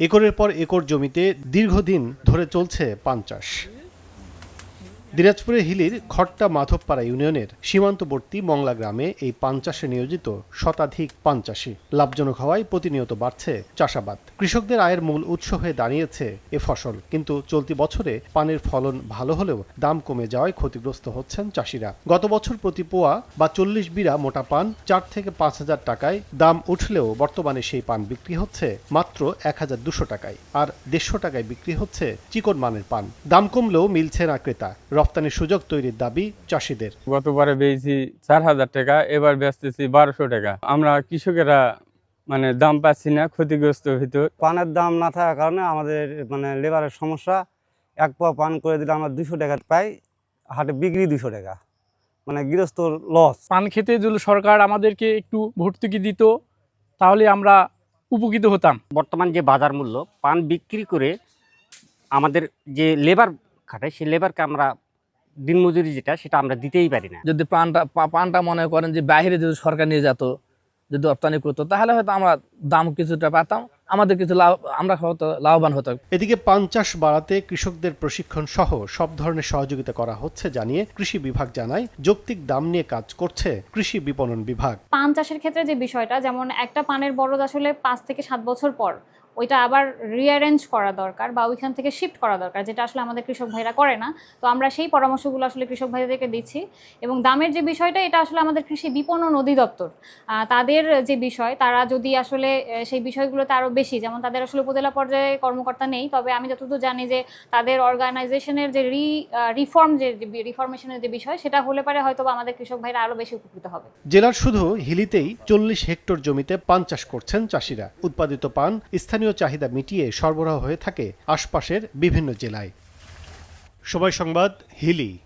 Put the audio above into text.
একরের পর একর জমিতে দীর্ঘদিন ধরে চলছে পান চাষ। দিনাজপুরের হিলির খট্টা মাধবপাড়া ইউনিয়নের সীমান্তবর্তী মংলা গ্রামে এই পান চাষে নিয়োজিত শতাধিক পান চাষি লাভজনক হওয়ায় প্রতিনিয়ত বাড়ছে চাষাবাদ। কৃষকদের আয়ের মূল উৎস হয়ে দাঁড়িয়েছে এ ফসল। কিন্তু চলতি বছরে পানের ফলন ভালো হলেও দাম কমে যাওয়ায় ক্ষতিগ্রস্ত হচ্ছেন চাষিরা। গত বছর প্রতি পোয়া বা চল্লিশ বিড়া মোটা পান চার থেকে পাঁচ হাজার টাকায় দাম উঠলেও বর্তমানে সেই পান বিক্রি হচ্ছে মাত্র এক হাজার দুশো টাকায়। আর দেড়শো টাকায় বিক্রি হচ্ছে চিকন মানের পান। দাম কমলেও মিলছে না ক্রেতা। রপ্তানির সুযোগ তৈরির দাবি চাষিদের। গতবারে বেয়েছি চার হাজার টাকা এবার বেচতেছি বারোশো টাকা। আমরা কৃষকেরা মানে দাম পাচ্ছি না ক্ষতিগ্রস্ত ভিতর পানের দাম না থাকার কারণে আমাদের মানে লেবারের সমস্যা। এক পোয়া পান করে দিলে আমরা দুশো টাকা পাই হাটে বিক্রি দুশো টাকা। মানে গৃহস্থ লস। পান খেতে যদি সরকার আমাদেরকে একটু ভর্তুকি দিত তাহলে আমরা উপকৃত হতাম। বর্তমান যে বাজার মূল্য পান বিক্রি করে আমাদের যে লেবার খাটায় সেই লেবারকে আমরা দিনমজুরি যেটা সেটা আমরা দিতেই পারি না। যদি পানটা পানটা মনে করেন যে বাইরে যদি সরকার নিয়ে যেত যদি রপ্তানি করতো তাহলে হয়তো আমরা দাম কিছুটা পেতাম আমাদের কিছু লাভ আমরা হয়তো লাভবান হতো এদিকে পান চাষ বাড়াতে কৃষকদের প্রশিক্ষণ সহ সব ধরনের সহযোগিতা করা হচ্ছে জানিয়ে কৃষি বিভাগ জানায় যৌক্তিক দাম নিয়ে কাজ করছে কৃষি বিপণন বিভাগ। পান চাষের ক্ষেত্রে যে বিষয়টা যেমন একটা পানের বরজ আসলে পাঁচ থেকে সাত বছর পর ওইটা আবার রিঅ্যারেঞ্জ করা দরকার বা ওইখান থেকে শিফট করা দরকার, যেটা আসলে আমাদের কৃষক ভাইরা করে না। তো আমরা সেই পরামর্শগুলো আসলে কৃষক ভাইদেরকে দিচ্ছি। এবং দামের যে বিষয়টা, এটা আসলে আমাদের কৃষি বিপণন অধিদপ্তর তাদের যে বিষয়, তারা যদি আসলে সেই বিষয়গুলোতে আরও বেশি, যেমন তাদের আসলে উপজেলা পর্যায়ে কর্মকর্তা নেই, তবে আমি যতদূর জানি যে তাদের অর্গানাইজেশনের যে রি রিফর্ম যে রিফর্মেশনের যে বিষয়, সেটা হলে পারে হয়তো আমাদের কৃষক ভাইরা আরও বেশি উপকৃত হবে। জেলার শুধু হিলিতেই চল্লিশ হেক্টর জমিতে পান চাষ করছেন চাষিরা। উৎপাদিত পান স্থানীয় চাহিদা মিটিয়ে সরবরাহ হয়ে থাকে আশপাশের বিভিন্ন জেলায়। সবাই সংবাদ হিলি।